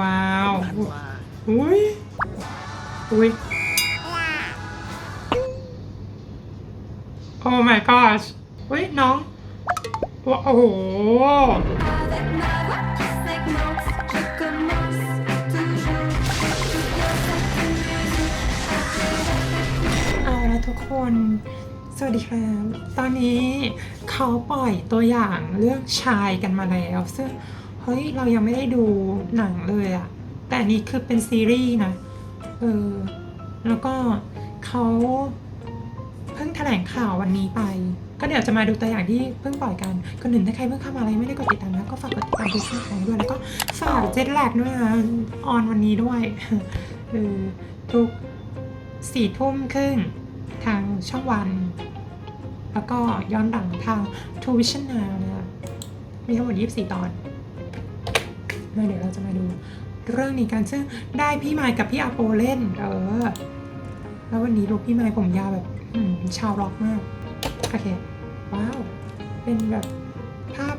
ว้าวมันว่าอุ้ยอุ้ย โอ้ my gosh อุ้ยน้องว้าโอ้โห Avec ma voix qui segmente, je commence toujours. เอาละทุกคน สวัสดีครับ ตอนนี้เขาปล่อยตัวอย่างเรื่องชายกันมาแล้ว ซึ่ง เฮ้ย เรายังไม่ได้ดูหนังเลยอะแต่นนี้คือเป็นซีรีส์นะ เออ แล้วก็เขาเพิ่งแถลงข่าววันนี้ไป ก็เดี๋ยวจะมาดูตัวอย่างที่เพิ่งปล่อยกันคนอื่นถ้าใครเพิ่งเข้ามาอะไรไม่ได้กดติดตามนะ ก็ฝากกดติดตามดูช่องทางด้วยแล้วก็ฝากเจ็ตแลกด้วยนะออนวันนี้ด้วยเออทุกสี่ทุ่มครึ่งทางช่องวัน แล้วก็ย้อนหลังทาง t ูวิชั่นนานะมีทั้งหมด 24 ตอน มาเดี๋ยวเราจะมาดูเรื่องนี้กันซึ่งได้พี่ไมค์กับพี่อาโปเล่น เออ แล้ววันนี้ลูกพี่ไมค์ผมยาวแบบชาวร็อกมาก โอเค ว้าว เป็นแบบภาพ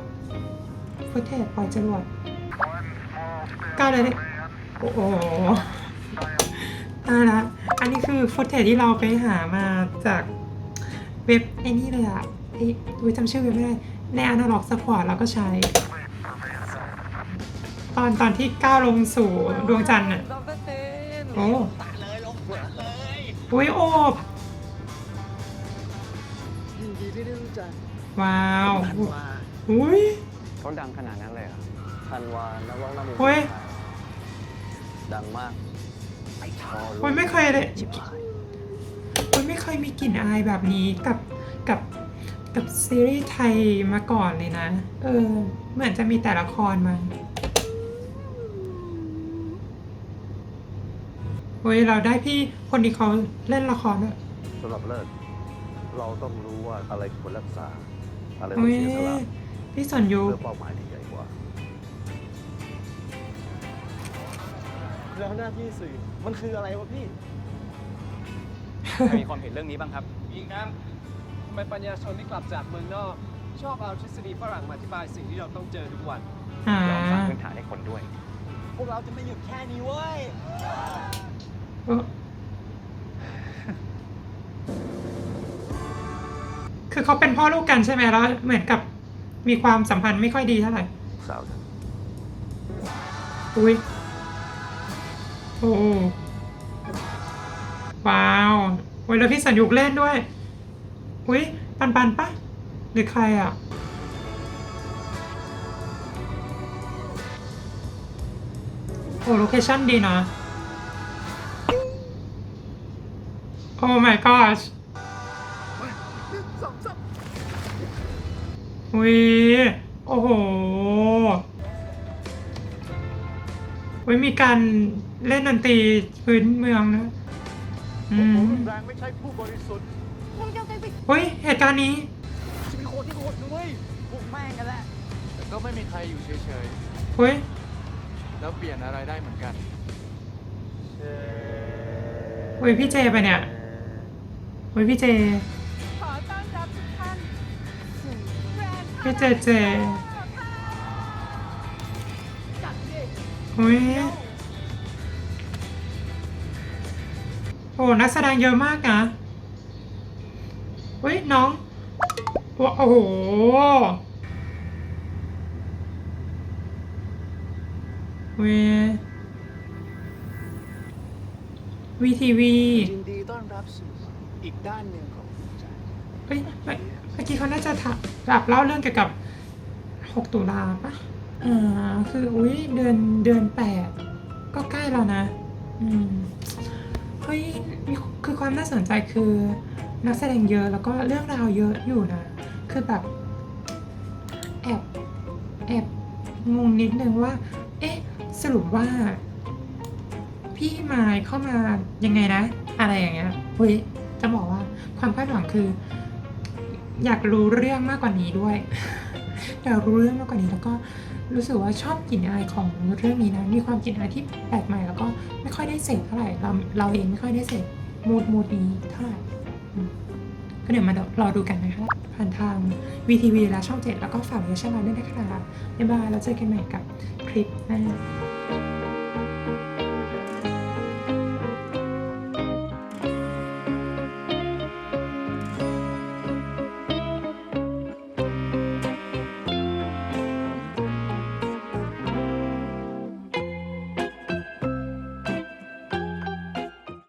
ฟุตเทจปล่อยจรวดก้าวเลยดิโอ้โหอ่าละอันนี้คือฟุตเทจที่เราไปหามาจากเว็บไอ้นี่เลยอะไอ้ดูจำชื่อเว็บไม่ได้ในอนาล็อกสปอร์ตเราก็ใช้ ตอนตอนที่ก้าวลงสู่ดวงจันทร์อะโอ้ตาเลยลงหัวเลยอุ้ยโอบยินดีที่ได้รู้จักว้าวมันว่าอุ้ย เขาดังขนาดนั้นเลยเหรอทันวานักร้องนำวงเฮ้ย ดังมากไอ้ทอโอ้ยไม่เคยเลย ชิบหายอุ้ยไม่เคยมีกลิ่นอายแบบนี้กับกับกับซีรีส์ไทยมาก่อนเลยนะ เออเหมือนจะมีแต่ละครมัน ฮ้ยเราได้พี่คนที่เขาเล่นละครด้วยสำหรับเลิกเราต้องรู้ว่าอะไรควรรักษา อะไรต้อเฮ้งยเสียสละพี่สนยุ เพื่อเป้าหมายที่ใหญ่กว่า แล้วหน้าที่สื่อมันคืออะไรวะพี่มีความเห็นเรื่องนี้บ้างครับ อีกครับทำไมปัญญาชนที่กลับจากเมืองนอก ชอบเอาทฤษฎีฝรั่งมาอธิบายสิ่งที่เราต้องเจอทุกวัน อ่ายอมสร้างพื้นฐานให้คนด้วย พวกเราจะไม่หยุดแค่นี้เว้ยเออ คือเขาเป็นพ่อลูกกันใช่ไหมแล้ว เหมือนกับมีความสัมพันธ์ไม่ค่อยดีเท่าไหร่สาวอุ้ยโอ้ว้าวโอ้ยแล้วพี่สัญยุกเล่นด้วย อุ้ยปันปันปะหรือใครอะโอ้โลเคชั่นดีนะ โอ้ my gosh อุ้ยโอ้โหอุ้ยมีการเล่นดนตรีพื้นเมืองนะอืมแรงไม่ใช่ผู้บริสุทธิ์อุ้ยเหตุการณ์นี้ชีวิตโคตรที่โคตรนะเว้ยพวกแม่งกันแหละแต่ก็ไม่มีใครอยู่เฉยอุ้ยๆแล้วเปลี่ยนอะไรได้เหมือนกันอุ้ยพี่เจไปะเนี่ย อุ้ยพี่เจ ขอต้อนรับทุกท่านสู่แบรนด์พี่เจเจ จัดดิอุ้ย โอ้นักแสดงเยอะมากนะอุ้ยน้องว้าโอ้โหอุ้ยวีทีวียินดีต้อนรับสู่ อีกด้านหนึ่งของหัวใจเฮ้ยเมื่อกี้เขาน่าจะถามแบบเล่าเรื่องเกี่ยวกับ6ตุลาปะอ่าคืออุ้ยเดือนเดือนแปดก็ใกล้แล้วนะ อืมเฮ้ยคือความน่าสนใจคือนักแสดงเยอะแล้วก็เรื่องราวเยอะอยู่นะ คือแบบแอบแอบงงนิดนึงว่า เอ๊ะ สรุปว่า พี่มายเข้ามายังไงนะ อะไรอย่างเงี้ยเฮ้ย จะบอกว่าความคาดหวังคือ อยากรู้เรื่องมากกว่านี้ด้วยอยากรู้เรื่องมากกว่านี้แล้วก็รู้สึกว่าชอบกลิ่นอายของเรื่องนี้นะ มีความกลิ่นอายที่แปลกใหม่แล้วก็ไม่ค่อยได้เสพเท่าไหร่ เราเราเองไม่ค่อยได้เสพมูดมูดนี้เท่าไหร่ก็เดี๋ยวมารอดูกันนะคะ ผ่านทาง VTV และช่อง 7 แล้วก็ฝากเวอร์ชันเราด้วยนะคะบ๊ายบาย แล้วเจอกันใหม่กับคลิปหน้า